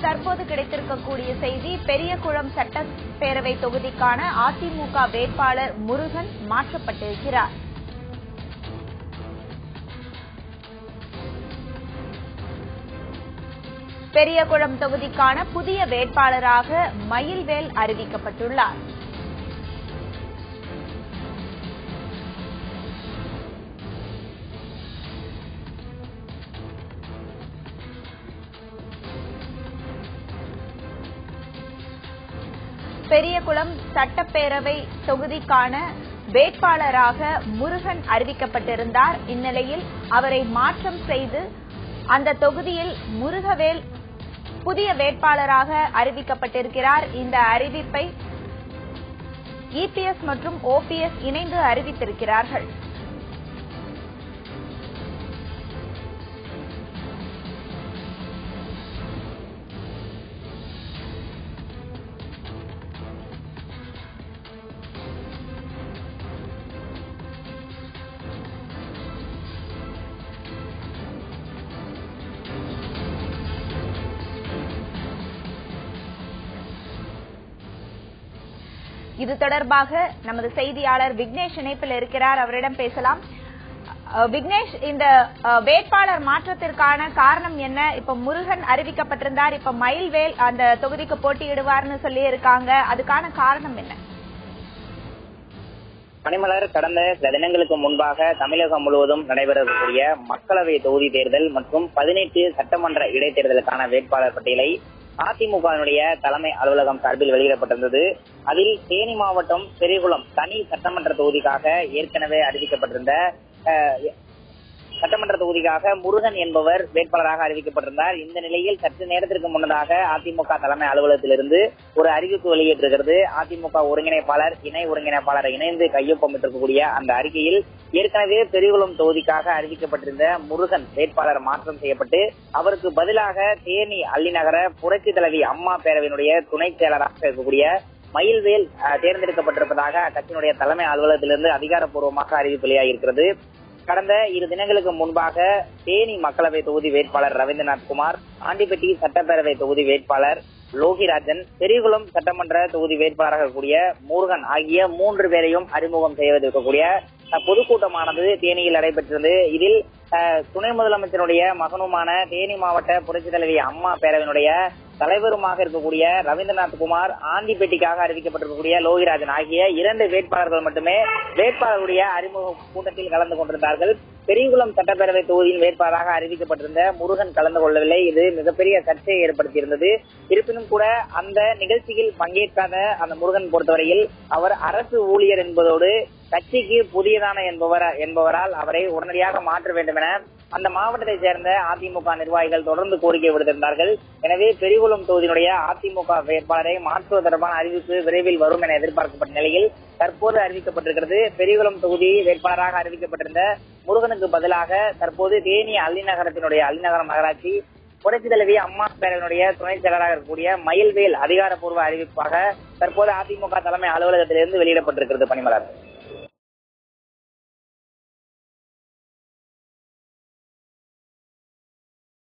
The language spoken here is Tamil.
தற்போது கிடைத்திருக்கக்கூடிய செய்தி பெரியகுளம் சட்டப்பேரவை தொகுதிக்கான அதிமுக வேட்பாளர் முருகன் மாற்றப்பட்டிருக்கிறார். பெரியகுளம் தொகுதிக்கான புதிய வேட்பாளராக மயில்வேல் அறிவிக்கப்பட்டுள்ளார். பெரியகுளம் சட்டப்பேரவை தொகுதிக்கான வேட்பாளராக முருகன் அறிவிக்கப்பட்டிருந்தார். இந்நிலையில் அவரை மாற்றம் செய்து அந்த தொகுதியில் முருகவேல் புதிய வேட்பாளராக அறிவிக்கப்பட்டிருக்கிறார். இந்த அறிவிப்பை இபிஎஸ் மற்றும் ஓபிஎஸ் இணைந்து அறிவித்திருக்கிறார்கள். இது தொடர்பாக நமது செய்தியாளர் விக்னேஷ் இணைப்பில் இருக்கிறார். அவரிடம் பேசலாம். விக்னேஷ் இந்த வேட்பாளர் மாற்றத்திற்கான காரணம் என்ன? இப்ப முருகன் அறிவிக்கப்பட்டிருந்தார். இப்ப மயில்வேல் அந்த தொகுதிக்கு போட்டியிடுவார்னு சொல்லி இருக்காங்க அதுக்கான காரணம் என்ன? பனிமலர் கடந்த சில தினங்களுக்கு முன்பாக தமிழகம் முழுவதும் நடைபெறக்கூடிய மக்களவை தொகுதி தேர்தல் மற்றும் பதினெட்டு சட்டமன்ற இடைத்தேர்தலுக்கான வேட்பாளர் பட்டியலை அதிமுகவினுடைய தலைமை அலுவலகம் சார்பில் வெளியிடப்பட்டிருந்தது. அதில் தேனி மாவட்டம் பெரியகுளம் தனி சட்டமன்ற தொகுதிக்காக ஏற்கனவே அறிவிக்கப்பட்டிருந்த அஹ், சட்டமன்ற தொகுதிக்காக முருகன் என்பவர் வேட்பாளராக அறிவிக்கப்பட்டிருந்தார். இந்த நிலையில் சற்று நேரத்திற்கு முன்னதாக அதிமுக தலைமை அலுவலகத்திலிருந்து ஒரு அறிவிப்பு வெளியிட்டிருக்கிறது. அதிமுக ஒருங்கிணைப்பாளர் இணை ஒருங்கிணைப்பாளர் இணைந்து கையொப்பமிட்டிருக்கக்கூடிய அந்த அறிக்கையில் ஏற்கனவே பெரியகுளம் தொகுதிக்காக அறிவிக்கப்பட்டிருந்த முருகன் வேட்பாளர் மாற்றம் செய்யப்பட்டு அவருக்கு பதிலாக தேனி அள்ளிநகர புரட்சி தலைவி அம்மா பேரவையினுடைய துணை செயலராக இருக்கக்கூடிய மயில்வேல் தேர்ந்தெடுக்கப்பட்டிருப்பதாக அக்கட்சியினுடைய தலைமை அலுவலகத்திலிருந்து அதிகாரப்பூர்வமாக அறிவிப்பு வெளியாகியிருக்கிறது. கடந்த இரு தினங்களுக்கு முன்பாக தேனி மக்களவை தொகுதி வேட்பாளர் ரவீந்திரநாத் குமார் ஆண்டிப்பட்டி சட்டப்பேரவை தொகுதி வேட்பாளர் லோகிராஜன் பெரியகுளம் சட்டமன்ற தொகுதி வேட்பாளராக இருக்கக்கூடிய முருகன் ஆகிய மூன்று பேரையும் அறிமுகம் செய்வதற்கக்கூடிய பொதுக்கூட்டமானது தேனியில் நடைபெற்றது இதில் அஹ், துணை முதலமைச்சருடைய மகனுமான தேனி மாவட்ட புரட்சி தலைவி அம்மா பேரவையினுடைய தலைவருமாக இருக்கக்கூடிய ரவீந்திரநாத் குமார் ஆண்டிபேட்டிக்காக அறிவிக்கப்பட்டிருக்கக்கூடிய லோகிராஜன் ஆகிய இரண்டு வேட்பாளர்கள் மட்டுமே வேட்பாளருடைய அறிமுக கூட்டத்தில் கலந்து கொண்டிருந்தார்கள். பெரியகுளம் சட்டப்பேரவை தொகுதியின் வேட்பாளராக அறிவிக்கப்பட்டிருந்த முருகன் கலந்து கொள்ளவில்லை. இது மிகப்பெரிய சர்ச்சையை ஏற்படுத்தியிருந்தது. இருப்பினும் கூட அந்த நிகழ்ச்சியில் பங்கேற்காத அந்த முருகன் பொறுத்தவரையில் அவர் அரசு ஊழியர் என்பதோடு கட்சிக்கு புதியதான என்பவர் என்பவரால் அவரை உடனடியாக மாற்ற வேண்டும் என அந்த மாவட்டத்தை சேர்ந்த அதிமுக நிர்வாகிகள் தொடர்ந்து கோரிக்கை விடுத்திருந்தார்கள். எனவே பெரியகுளம் தொகுதியினுடைய அதிமுக வேட்பாளரை மாற்றுவது தொடர்பான அறிவிப்பு விரைவில் வரும் என எதிர்பார்க்கப்பட்ட நிலையில் தற்போது அறிவிக்கப்பட்டிருக்கிறது. பெரியகுளம் தொகுதி வேட்பாளராக அறிவிக்கப்பட்டிருந்த முருகனுக்கு பதிலாக தற்போது தேனி அள்ளிநகரத்தினுடைய அள்ளிநகரம் நகராட்சி புரட்சி தலைவி அம்மா பேரவையினுடைய துணை செயலராக இருக்கக்கூடிய மயில்வேல் அதிகாரப்பூர்வ அறிவிப்பாக தற்போது அதிமுக தலைமை அலுவலகத்திலிருந்து வெளியிடப்பட்டிருக்கிறது பணிமலர்.